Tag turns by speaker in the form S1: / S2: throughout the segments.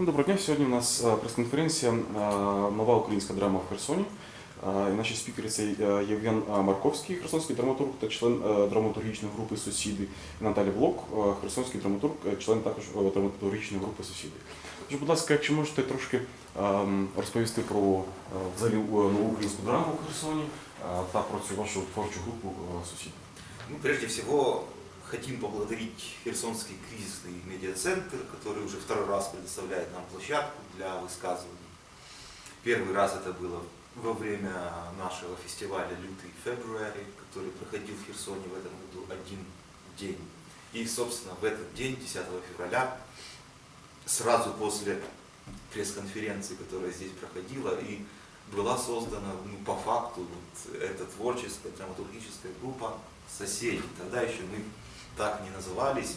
S1: Доброго дня. Сьогодні у нас е, прес-конференція е, Нова українська драма в Херсоні. Е, Наші спікери це Євген Марковський, херсонський драматург та член драматургічної групи Сусіди, і Наталя Блок, херсонський драматург, член також драматургічної групи Сусіди. Тож, будь ласка, якщо можете трошки розповісти про взагалі нову українську драму в Херсоні та про цю вашу творчу групу Сусіди.
S2: Ну, прежде всего, хотим поблагодарить Херсонский кризисный медиацентр, который уже второй раз предоставляет нам площадку для высказываний. Первый раз это было во время нашего фестиваля «Лютый Февруари», который проходил в Херсоне в этом году один день. И, собственно, в этот день, 10 февраля, сразу после пресс-конференции, которая здесь проходила, и была создана ну, по факту вот, эта творческая драматургическая группа соседей. Тогда еще мы так не назывались,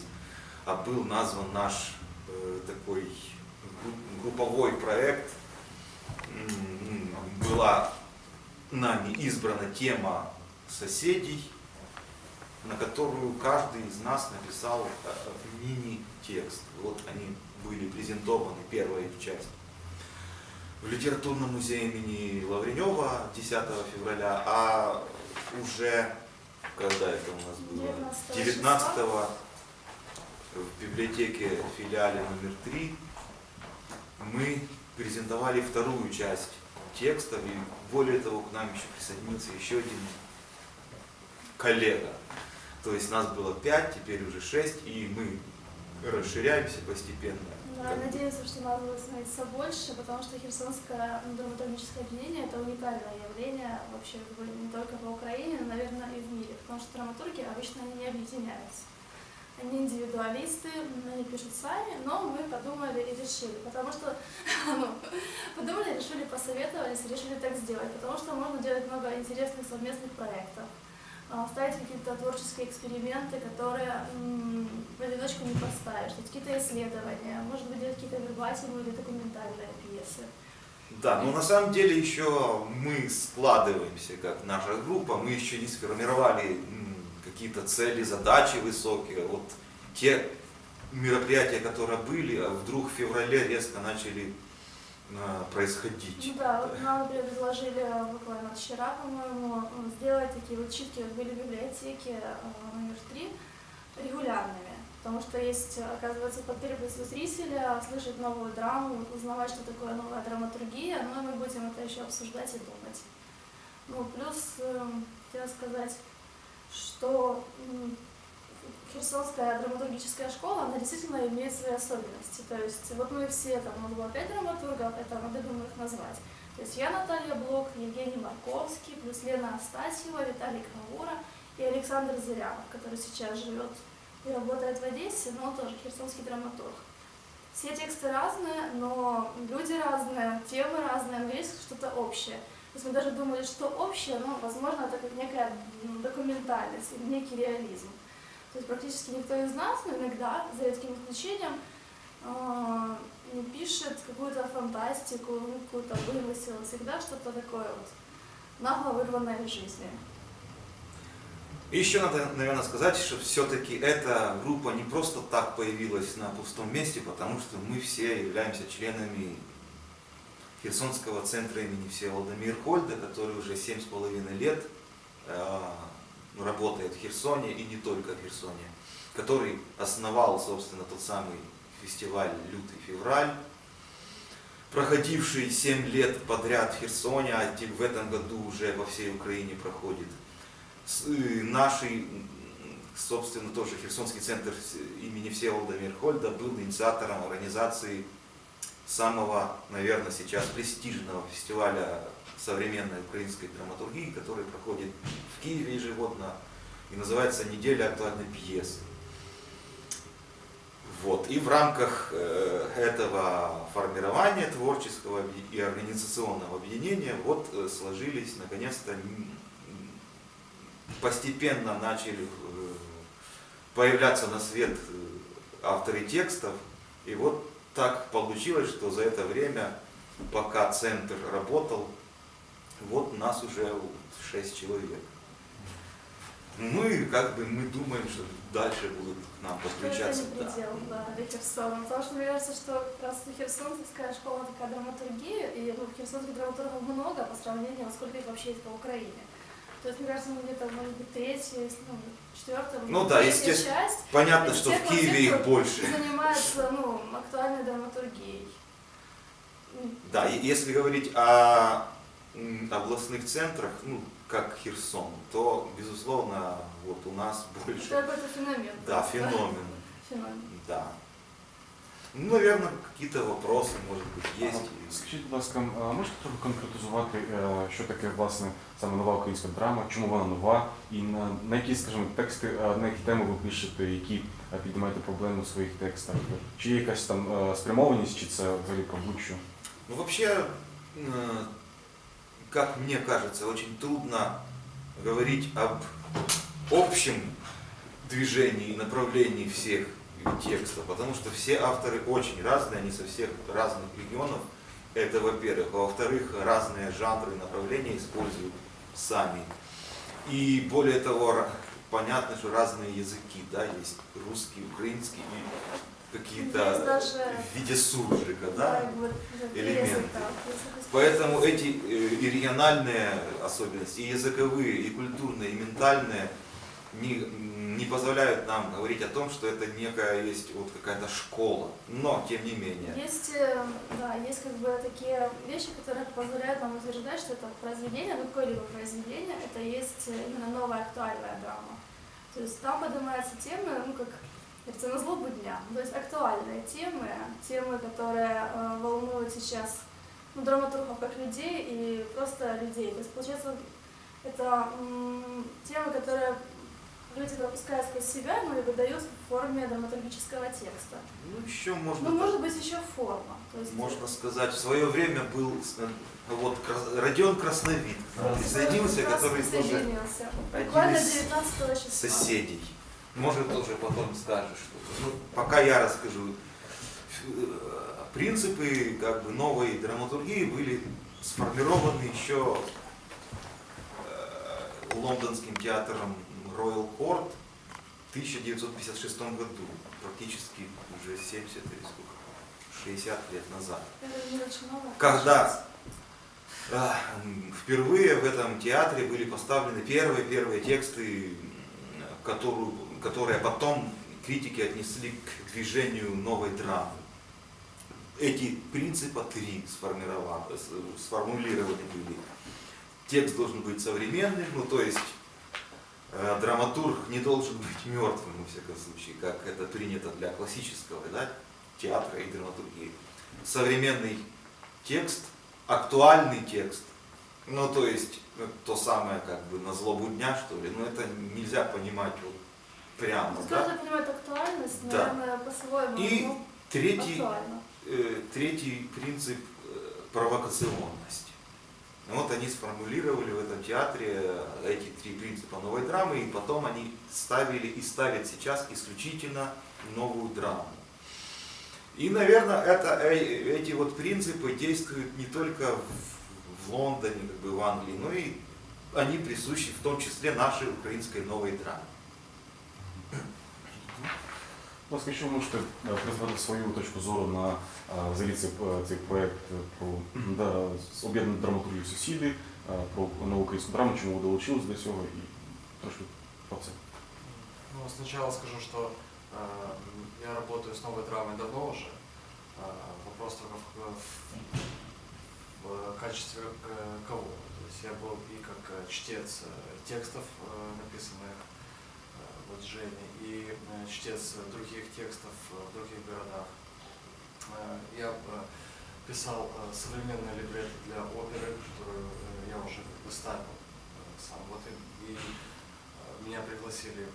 S2: а был назван наш э, такой гру- групповой проект. Была нами избрана тема соседей, на которую каждый из нас написал э, мини-текст. Вот они были презентованы, первая часть в литературном музее имени Лавренева 10 февраля, а уже, когда это у нас было?
S3: 19
S2: 19 в библиотеке филиале номер 3 мы презентовали вторую часть текстов, и более того, к нам еще присоединился еще один коллега. То есть нас было пять, теперь уже шесть, и мы расширяемся постепенно.
S3: Да, надеемся, что нас будет становиться больше, потому что Херсонское драматургическое объединение – это уникальное явление вообще не только по Украине, но, наверное, и в мире, потому что драматурги обычно они не объединяются. Они индивидуалисты, они пишут сами, но мы подумали и решили, потому что, ну, подумали, решили, посоветовались, решили так сделать, потому что можно делать много интересных совместных проектов, а, ставить какие-то творческие эксперименты, которые в одиночку не поставишь, какие-то исследования, может быть, делать какие-то вербатимы или документальные пьесы.
S2: Да, но на самом деле еще мы складываемся как наша группа, мы еще не сформировали какие-то цели, задачи высокие. Вот те мероприятия, которые были, а вдруг в феврале резко начали а, происходить.
S3: Ну да, вот нам предложили буквально вчера, по-моему, сделать такие вот читки, вот были э, номер три регулярными. Потому что есть, оказывается, потребность у зрителя слышать новую драму, узнавать, что такое новая драматургия, но мы будем это еще обсуждать и думать. Ну, плюс эм, хотела сказать, что Херсонская драматургическая школа, она действительно имеет свои особенности. То есть вот мы все, там, у нас было пять драматургов, это надо думаю их назвать. То есть я Наталья Блок, Евгений Марковский, плюс Лена Астатьева, Виталий Каура и Александр Зырянов, который сейчас живет и работает в Одессе, но тоже херсонский драматург. Все тексты разные, но люди разные, темы разные, но есть что-то общее. То есть мы даже думали, что общее, но, возможно, это как некая м, документальность некий реализм. То есть практически никто из нас, но иногда, за редким исключением, э, не пишет какую-то фантастику, ну, какую-то вымысел, всегда что-то такое вот нагло вырванное из жизни.
S2: И еще надо, наверное, сказать, что все-таки эта группа не просто так появилась на пустом месте, потому что мы все являемся членами Херсонского центра имени Всеволода Мирхольда, который уже семь с половиной лет э, работает в Херсоне и не только в Херсоне, который основал, собственно, тот самый фестиваль «Лютый февраль», проходивший семь лет подряд в Херсоне, а в этом году уже во всей Украине проходит. Э, Нашей, м, собственно, тоже Херсонский центр имени Всеволода Мирхольда был инициатором организации самого, наверное, сейчас престижного фестиваля современной украинской драматургии, который проходит в Киеве ежегодно и называется «Неделя актуальной пьесы». Вот. И в рамках э, этого формирования творческого и организационного объединения вот э, сложились наконец-то постепенно начали э, появляться на свет авторы текстов. И вот так получилось, что за это время, пока центр работал, вот нас уже шесть человек. Ну и как бы мы думаем, что дальше будут к нам
S3: Что это
S2: подключаться.
S3: не предел да, для Херсона. Потому что мне кажется, что как раз Херсонская школа такая драматургия, и ну, херсонских драматургов много по сравнению, сколько их вообще есть по Украине. То есть, мне кажется, мы где-то, может быть, третья, ну, четвертая,
S2: Ну да, естественно.
S3: часть
S2: Понятно, что в Киеве их больше.
S3: занимается, ну, актуальной драматургией.
S2: Да, и если говорить о областных центрах, ну, как Херсон, то, безусловно, вот у нас
S3: Это
S2: больше,
S3: какой-то феномен.
S2: да, феномен,
S3: Феномен.
S2: да. Ну, наверное, какие-то вопросы, может быть, есть.
S1: А, Скажіть, будь ласка, а можете трохи конкретизувати, е, що таке власне саме нова українська драма, чому вона нова, і на, на які, скажімо, тексти, е, на які теми ви пишете, які е, піднімаєте проблеми у своїх текстах? Чи є якась там е, спрямованість, чи це взагалі про будь-що?
S2: Ну, вообще, э, как мне кажется, очень трудно говорить об общем движении и направлении всех текстов, потому что все авторы очень разные, они со всех разных регионов, это во-первых. А во-вторых, разные жанры и направления используют сами. И более того, понятно, что разные языки, да, есть русский, украинский и какие-то
S3: даже-
S2: в виде суржика,
S3: Да,
S2: да,
S3: вот
S2: элементы.
S3: язык, да, язык
S2: Поэтому эти э, и региональные особенности, и языковые, и культурные, и ментальные не, не позволяют нам говорить о том, что это некая есть вот какая-то школа. Но, тем не менее,
S3: Есть, э, да, есть как бы такие вещи, которые позволяют нам утверждать, что это произведение, ну какое-либо произведение, это есть э, именно новая актуальная драма. То есть там поднимаются темы, ну как говорится, на злобу дня. То есть актуальные темы, темы, которые э, волнуют сейчас ну, драматургов как людей и просто людей. То есть получается, это м, темы, которые люди пропускают сквозь себя, но и выдают в форме драматургического текста.
S2: ну еще можно,
S3: Ну, может быть, еще форма. То есть,
S2: можно сказать, в свое время был э, вот Родион Красновид
S3: э,
S2: присоединился, который тоже
S3: присоединился.
S2: один
S3: Буквально
S2: из
S3: 19 числа.
S2: соседей. Может, тоже потом скажешь что-то. Ну, пока я расскажу. Э, Принципы как бы, новой драматургии были сформированы еще э, лондонским театром Royal Court в 1956 году, практически уже 70 или сколько, 60 лет назад. Когда а, впервые в этом театре были поставлены первые-первые тексты, которую, которые потом критики отнесли к движению новой драмы. Эти принципа три сформированы, сформулированы были. Текст должен быть современным, ну то есть драматург не должен быть мертвым, во всяком случае, как это принято для классического да, театра и драматургии. Современный текст, актуальный текст, ну то есть ну, то самое как бы на злобу дня, что ли, но это нельзя понимать вот прямо,
S3: Ну,
S2: да.
S3: Понимает актуальность,
S2: Да.
S3: наверное, по-своему.
S2: И
S3: ну,
S2: Третий,
S3: актуально.
S2: э, третий принцип э, провокационность. Вот они сформулировали в этом театре эти три принципа новой драмы, и потом они ставили и ставят сейчас исключительно новую драму. И, наверное, это, э, эти вот принципы действуют не только в, в Лондоне, как бы в Англии, но и они присущи в том числе нашей украинской новой драме
S1: Будь ласка, що ви можете е, призвати свою точку зору на е, взагалі цей, е, цей проект е, про да, з об'єднану драматургію сусіди, е, про нову українську драму, чому ви долучились до цього і трошки про це.
S4: Ну, сначала скажу, что э, я работаю с новой драмой давно уже. Э, вопрос только в, в- в качестве э, кого. То есть я был и как э, чтец э, текстов, э, написанных вот Женей, и э, чтец других текстов в других городах. Э, Я э, писал современные либретто для оперы, которую я уже как бы ставил э, сам. Вот и, и, меня пригласили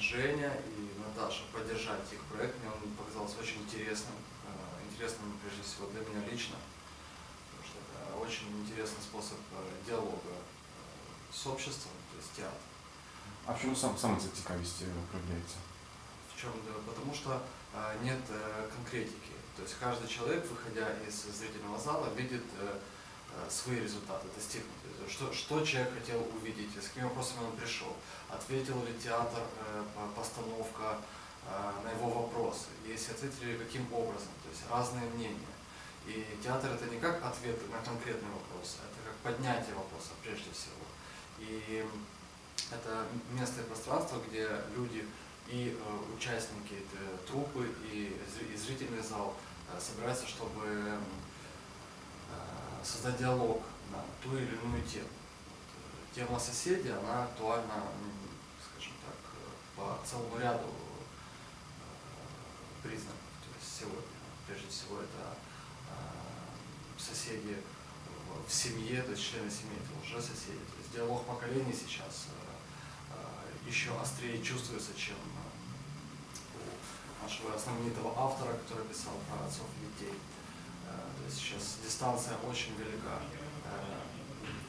S4: Женя и Наташа поддержать их проект. Мне он показался очень интересным, интересным прежде всего для меня лично, потому что это очень интересный способ диалога с обществом, то есть театр.
S1: А в чому сам, саме ця цікавість е, проявляється?
S4: В чем дело? Потому что э, нет э, конкретики. То есть каждый человек, выходя из зрительного зала, видит э, э, свои результаты достигнуть. То есть Что, что человек хотел увидеть, с какими вопросами он пришел, ответил ли театр, э, по- постановка э, на его вопросы, если ответили, каким образом, то есть разные мнения. И театр это не как ответ на конкретный вопрос, а это как поднятие вопроса прежде всего. И это место и пространство, где люди и э, участники э, труппы, и, зри- и зрительный зал э, собираются, чтобы создать диалог на ту или иную тему. Тема соседей, она актуальна, скажем так, по целому ряду признаков. То есть сегодня, прежде всего, это соседи в- семье, то есть члены семьи, это уже соседи. То есть диалог поколений сейчас еще острее чувствуется, чем э, у нашего знаменитого автора, который писал про отцов и детей. Э, То есть сейчас дистанция очень велика. Э,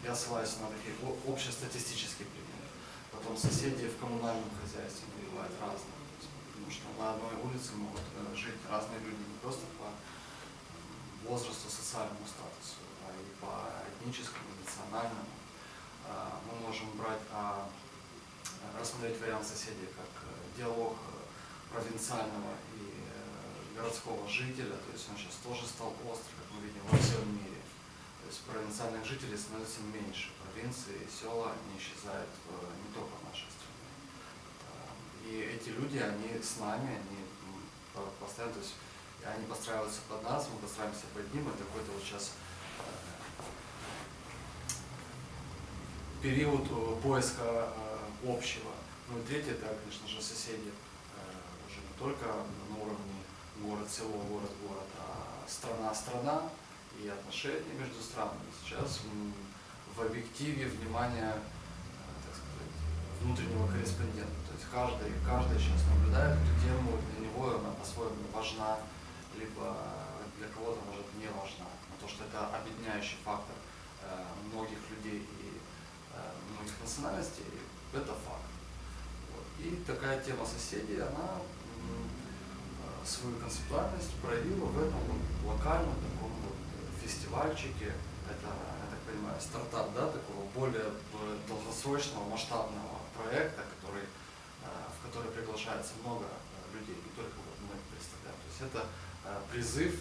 S4: Я ссылаюсь на такие общестатистические примеры. Потом соседи в коммунальном хозяйстве бывают разные. Потому что на одной улице могут жить разные люди не просто по возрасту, социальному статусу, а и по этническому, национальному. Мы можем брать, а, рассмотреть вариант соседей как э, диалог э, провинциального и э, городского жителя, то есть он сейчас тоже стал острый, как мы видим во всем мире. То есть провинциальных жителей становится меньше, провинции, села не исчезают не только в нашей стране. И эти люди, они с нами, они постоянно, то есть они подстраиваются под нас, мы подстраиваемся под ним, это какой-то вот сейчас период поиска общего. Ну и третье, это, конечно же, соседи э, уже не только на уровне город-село, город-город, а страна-страна и отношения между странами. Сейчас в объективе внимание, э, так сказать, внутреннего корреспондента. То есть каждый, каждый сейчас наблюдает эту тему, для него она по-своему важна, либо для кого-то может не важна. Но то, что это объединяющий фактор э, многих людей и многих национальностей, это факт. Вот. И такая тема соседей, она э, свою концептуальность проявила в этом локальном таком вот фестивальчике. Это, я так понимаю, стартап, да, такого более э, долгосрочного, масштабного проекта, который, э, в который приглашается много людей, не только вот мы представляем. То есть это призыв,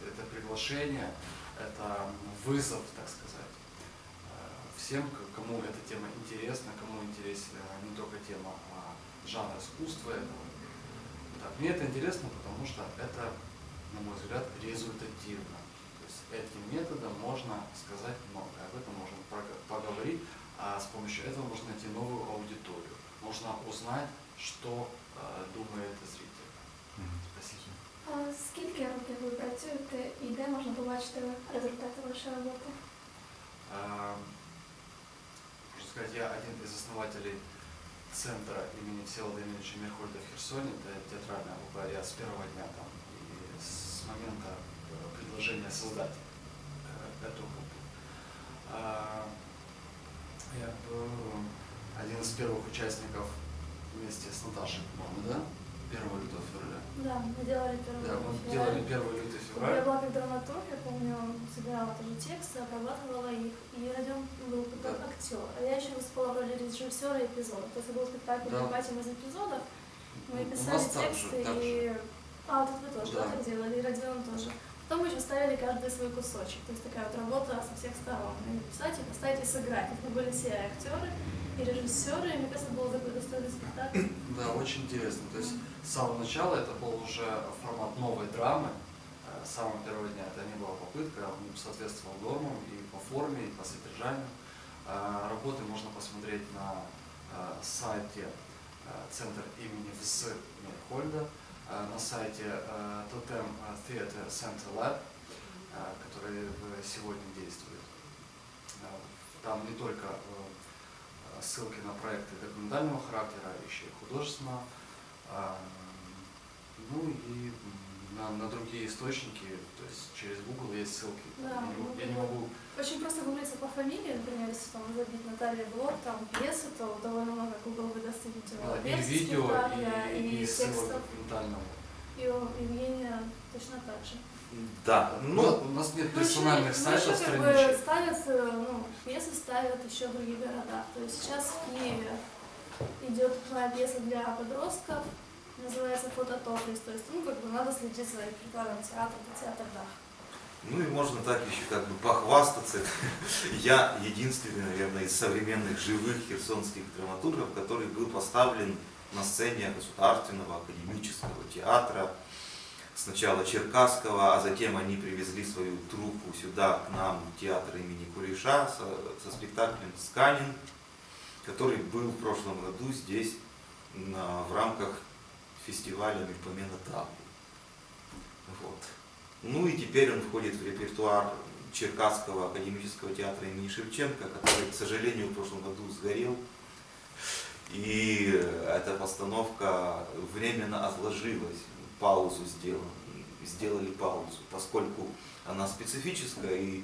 S4: это приглашение, это вызов, так сказать, всем, к- кому эта тема интересна, кому интересна не только тема а жанр искусства этого. Так, мне это интересно, потому что это, на мой взгляд, результативно. То есть этим методом можно сказать много, об этом можно прог- поговорить, а с помощью этого можно найти новую аудиторию. Можно узнать, що е, думає зритель. Спасибо.
S3: А скільки років ви працюєте і де можна побачити результати вашої роботи?
S4: Сказать, я один из основателей центра имени Всеволода Емельевича Мирхольда в Херсоне, это театральная группа, я с первого дня там, и с момента э, предложения создать э, эту группу. А, Я был один из первых участников вместе с Наташей, по-моему, да? 1 лютого февраля.
S3: Да, мы делали первый
S4: Да, мы
S3: февраль.
S4: делали 1 лютый
S3: Я
S4: февраль.
S3: была как драматург, я помню, собирала тоже тексты, обрабатывала их, и Родион был как
S4: Да.
S3: актер. А я еще выступала в роли режиссера эпизода. То есть был спектакль
S4: Да.
S3: «Ипатим» из эпизодов. Мы писали
S4: же,
S3: тексты
S4: так
S3: и... А, вот это вы тоже
S4: Да.
S3: так делали, и Родион тоже. Потом мы еще ставили каждый свой кусочек. То есть такая вот работа со всех сторон. И написать, и поставить, и сыграть. Это были все актеры и режиссеры. И мне кажется, это был такой достойный спектакль.
S4: Да, очень интересно. То есть с самого начала это был уже формат новой драмы. Э, С самого первого дня это не была попытка, он соответствовал нормам и по форме, и по содержанию. Э, Работы можно посмотреть на э, сайте Центр имени ВС Мирхольда, на сайте Totem Theater Center Lab, который сегодня действует. Там не только ссылки на проекты документального характера, еще и художественного. Ну и на, на другие источники, то есть через Google есть ссылки.
S3: Да,
S4: я, не, я не
S3: Google.
S4: могу
S3: Очень просто гуглиться по фамилии, например, если там забить Наталья Блок, там пьесы, то довольно много Google выдаст и видео.
S4: да, и видео,
S3: спектакля,
S4: и, и, ссылок
S3: текстов.
S4: документального.
S3: и у Евгения точно так же.
S2: Да,
S4: Ну, у нас нет
S3: Ну,
S4: персональных
S3: ну,
S4: сайтов,
S3: ещё как бы ставят, э, ну, пьесы ставят еще в других городах. То есть сейчас в Киеве идет одна пьеса для подростков, называется «Фототоплис». То есть, ну, как бы надо следить за репертуаром театра, театр Дах.
S2: ну и можно так еще как бы похвастаться. Я единственный, наверное, из современных живых херсонских драматургов, который был поставлен на сцене Государственного академического театра. Сначала Черкасского, а затем они привезли свою труппу сюда, к нам, в театр имени Кулиша, со, со спектаклем «Сканин», который был в прошлом году здесь на- в рамках фестиваля Мельпомена Таврии. Вот. Ну и теперь он входит в репертуар Черкасского академического театра имени Шевченко, который, к сожалению, в прошлом году сгорел. И эта постановка временно отложилась, паузу сделали, сделали паузу, поскольку она специфическая и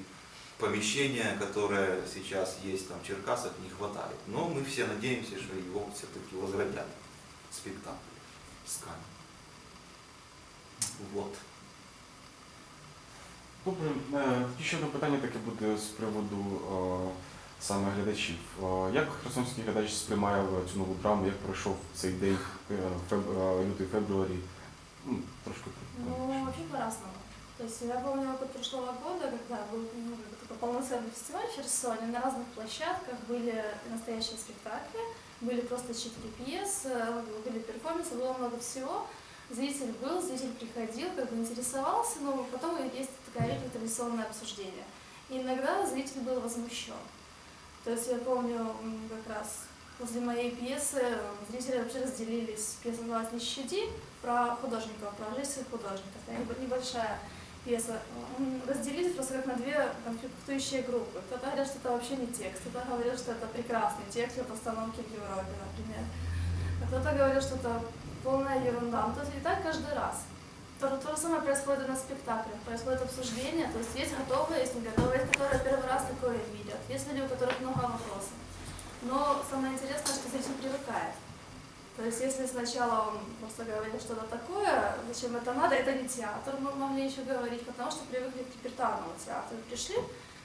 S2: помещения, которое сейчас есть там в Черкасах, не хватает. Но мы все надеемся, что его все-таки возродят спектакль «Скан». Вот.
S1: Добре, Е, тоді ще одне питання таке буде з приводу е, саме глядачів. Е, Як херсонський глядач сприймає е, цю нову драму, як пройшов цей день е, Ну, трошки.
S3: Ну, вообще по-разному. То есть я помню опыт прошлого года, когда был ну, такой полноценный фестиваль в Херсоне, на разных площадках были настоящие спектакли, были просто четыре пьесы, были перформансы, было много всего. Зритель был, зритель приходил, как бы интересовался, но потом есть такая как традиционное обсуждение. И иногда зритель был возмущен. То есть я помню как раз после моей пьесы м, зрители вообще разделились. Пьеса называлась «Не щади», про художников, про жизнь художников. Небо- небольшая пьеса. Разделились просто как на две конфликтующие группы. Кто-то говорил, что это вообще не текст, кто-то говорил, что это прекрасный текст для постановки в Европе, например. А кто-то говорил, что это полная ерунда. Ну, то есть и так каждый раз. То, то же самое происходит на спектаклях. Происходит обсуждение, то есть есть готовые, есть не готовые, есть которые первый раз такое видят, есть люди, у которых много вопросов. Но самое интересное, что зритель привыкает. То есть если сначала он просто говорил что-то такое, зачем это надо, это не театр, мы могли еще говорить, потому что привыкли к репертуарному театру. Пришли,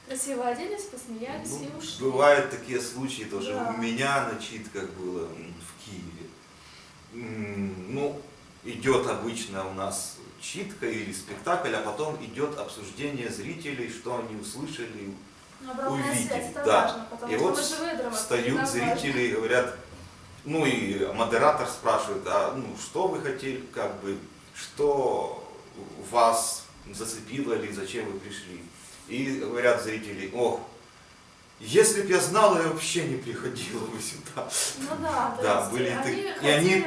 S3: красиво оделись, посмеялись
S2: Ну,
S3: и ушли.
S2: бывают такие случаи тоже.
S3: Да.
S2: У меня на читках было в Киеве. Ну, идет обычно у нас читка или спектакль, а потом идет обсуждение зрителей, что они услышали.
S3: Обратная
S2: увидеть,
S3: связь, это
S2: да.
S3: важно, потому
S2: И
S3: что
S2: вот Встают зрители и говорят, ну и модератор спрашивает, а ну что вы хотели, как бы, что вас зацепило или зачем вы пришли? И говорят зрители, ох, если б я знала, я вообще не приходила бы сюда.
S3: Ну да,
S2: Да,
S3: есть
S2: были
S3: они
S2: так- и они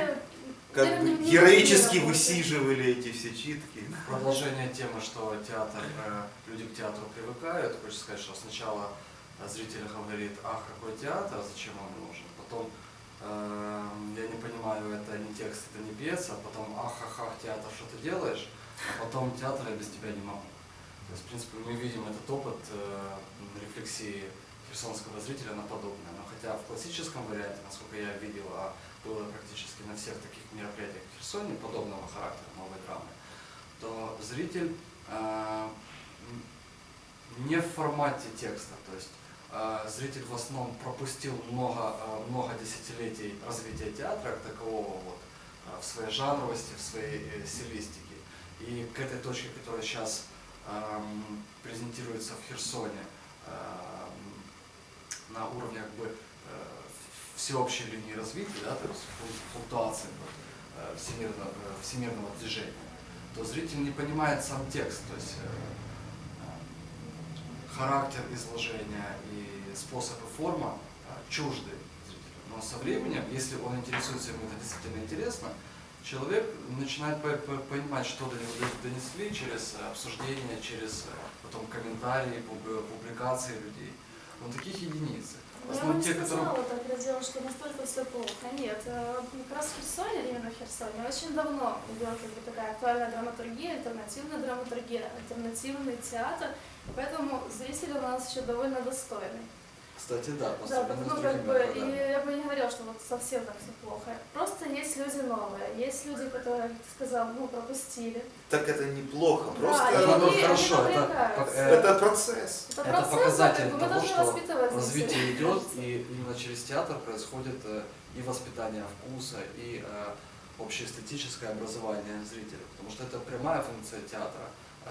S2: Как бы героически высиживали эти все читки.
S4: Продолжение темы, что театр, э, люди к театру привыкают. Хочется сказать, что сначала зритель говорит, ах, какой театр, зачем он нужен. Потом, э, я не понимаю, это не текст, это не пьеса. Потом, ах, ах, ах, театр, что ты делаешь? А потом, театр, я без тебя не могу. То есть, в принципе, мы видим этот опыт э, рефлексии херсонского зрителя на подобное. Но хотя в классическом варианте, насколько я видел, а было практически на всех таких мероприятиях в Херсоне подобного характера новой драмы, то зритель э, не в формате текста, то есть э, зритель в основном пропустил много, э, много десятилетий развития театра как такового вот, э, в своей жанровости, в своей э, стилистике. И к этой точке, которая сейчас эм, презентируется в Херсоне эм, на уровне как бы, э, всеобщей линии развития, да, то есть флу- флуктуации вот, э, всемирного, э, всемирного движения, то зритель не понимает сам текст, то есть характер изложения и способ и форма чужды зрителю. Но со временем, если он интересуется, ему это действительно интересно, человек начинает по- по- понимать, что до него донесли через обсуждение, через потом комментарии, пуб- публикации людей. Но таких единицы. В
S3: Я бы не
S4: те, которые...
S3: сказала так раздело, что настолько все плохо. Нет, э, как раз в Херсоне, именно в Херсоне, очень давно идет как бы, такая актуальная драматургия, альтернативная драматургия, альтернативный театр. Поэтому зритель у нас еще довольно достойный.
S4: Кстати, да,
S3: Да, потому
S4: с
S3: как бы, и я бы не говорила, что вот совсем так все плохо. Просто есть люди новые, есть люди, которые, как ты сказал, ну, пропустили.
S2: Так это неплохо,
S3: Да,
S2: просто
S3: и
S4: Это
S3: они-
S4: ну,
S3: они
S4: хорошо, это,
S2: это процесс.
S3: Это,
S4: это
S3: процесс,
S4: показатель
S3: как бы мы
S4: того, что развитие идет, и именно через театр происходит э, и воспитание вкуса, и э, общеэстетическое образование зрителя. Потому что это прямая функция театра. э,